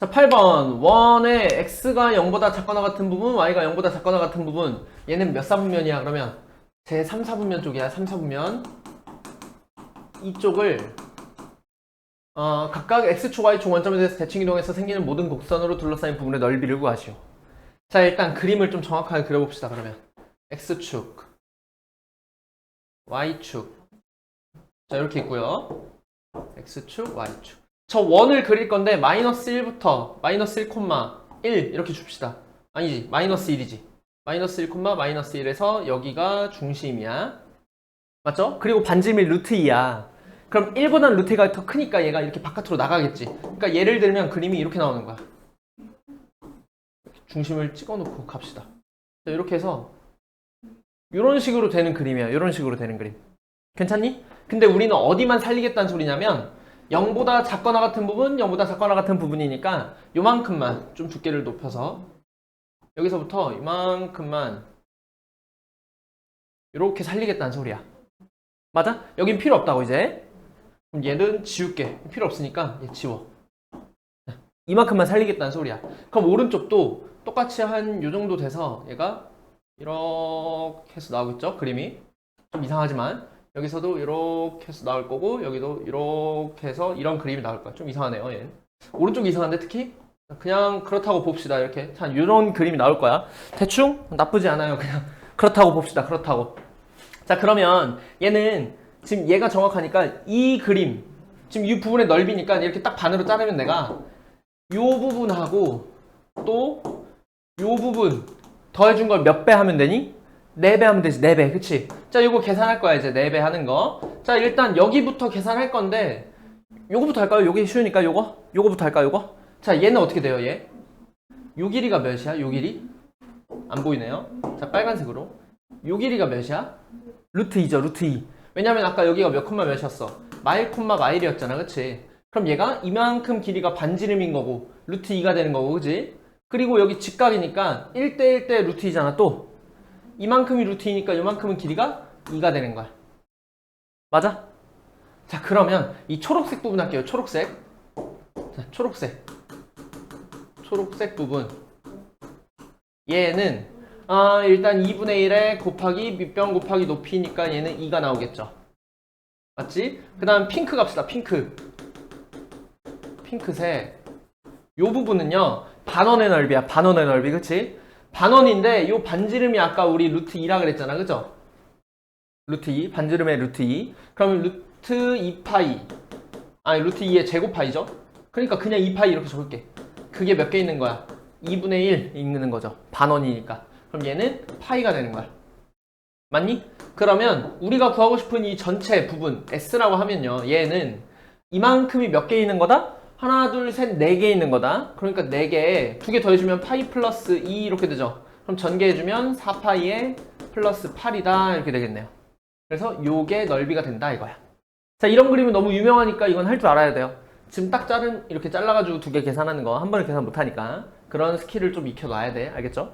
자, 8번. 원의 x가 0보다 작거나 같은 부분, y가 0보다 작거나 같은 부분. 얘는 몇 사분면이야, 그러면? 제 3, 4분면 쪽이야, 3, 4분면. 이쪽을, 어, 각각 x축, y축 원점에 대해서 대칭 이동해서 생기는 모든 곡선으로 둘러싸인 부분의 넓이를 구하시오. 자, 일단 그림을 좀 정확하게 그려봅시다, 그러면. x축, y축. 자, 이렇게 있고요. x축, y축. 저 원을 그릴 건데 마이너스 1부터 마이너스 1, 1 이렇게 줍시다. 아니지 마이너스 1이지. 마이너스 1, 마이너스 1에서 여기가 중심이야. 맞죠? 그리고 반지름이 루트 2야. 그럼 1보다는 루트 2가 더 크니까 얘가 이렇게 바깥으로 나가겠지. 그러니까 예를 들면 그림이 이렇게 나오는 거야. 중심을 찍어놓고 갑시다. 자, 이렇게 해서 이런 식으로 되는 그림이야. 이런 식으로 되는 그림. 괜찮니? 근데 우리는 어디만 살리겠다는 소리냐면 0보다 작거나 같은 부분, 0보다 작거나 같은 부분이니까 요만큼만 좀 두께를 높여서 여기서부터 이만큼만 이렇게 살리겠다는 소리야. 맞아? 여긴 필요 없다고 이제. 그럼 얘는 지울게. 필요 없으니까 얘 지워. 이만큼만 살리겠다는 소리야. 그럼 오른쪽도 똑같이 한 요 정도 돼서 얘가 이렇게 해서 나오겠죠? 그림이. 좀 이상하지만 여기서도 이렇게 해서 나올 거고 여기도 이렇게 해서 이런 그림이 나올 거야. 좀 이상하네요. 얘. 오른쪽이 이상한데 특히 그냥 그렇다고 봅시다. 이렇게 자 이런 그림이 나올 거야. 대충 나쁘지 않아요. 그냥 그렇다고 봅시다. 그렇다고. 자 그러면 얘는 지금 얘가 정확하니까 이 그림 지금 이 부분의 넓이니까 이렇게 딱 반으로 자르면 내가 요 부분하고 또요 부분 더해준 걸 몇 배 하면 되니? 4배 하면 되지 4배 그치? 자 요거 계산할 거야 이제 4배 하는 거자 일단 여기부터 계산할 건데 요거부터 할까요? 요게 쉬우니까 요거? 요거부터 할까요 요거? 자 얘는 어떻게 돼요 얘? 요 길이가 몇이야 요 길이? 안 보이네요 자 빨간색으로 요 길이가 몇이야? 루트 2죠 루트 2 왜냐면 아까 여기가 몇 콤마 몇이었어 마일 콤마 마일이었잖아 그치? 그럼 얘가 이만큼 길이가 반지름인 거고 루트 2가 되는 거고 그치? 그리고 여기 직각이니까 1대 1대 루트 2잖아 또 이만큼이 루트이니까 이만큼은 길이가 2가 되는 거야. 맞아? 자, 그러면 이 초록색 부분 할게요. 초록색. 자, 초록색. 초록색 부분. 얘는 아, 일단 2분의 1에 곱하기 밑변 곱하기 높이니까 얘는 2가 나오겠죠. 맞지? 그 다음 핑크 갑시다. 핑크. 핑크색. 요 부분은요. 반원의 넓이야. 반원의 넓이. 그치? 반원인데 요 반지름이 아까 우리 루트 2라 그랬잖아 그죠? 루트 2 반지름의 루트 2 그러면 루트 2파이 아니 루트 2의 제곱파이죠? 그러니까 그냥 2파이 이렇게 적을게 그게 몇 개 있는 거야? 2분의 1 있는 거죠 반원이니까 그럼 얘는 파이가 되는 거야 맞니? 그러면 우리가 구하고 싶은 이 전체 부분 S라고 하면요 얘는 이만큼이 몇 개 있는 거다? 하나, 둘, 셋, 네 개 있는 거다. 그러니까 네개 더해주면 파이 플러스 2 이렇게 되죠. 그럼 전개해주면 4파이에 플러스 8이다 이렇게 되겠네요. 그래서 요게 넓이가 된다 이거야. 자 이런 그림은 너무 유명하니까 이건 할 줄 알아야 돼요. 지금 딱 자른 이렇게 잘라가지고 두 개 계산하는 거 한 번에 계산 못하니까 그런 스킬을 좀 익혀놔야 돼. 알겠죠?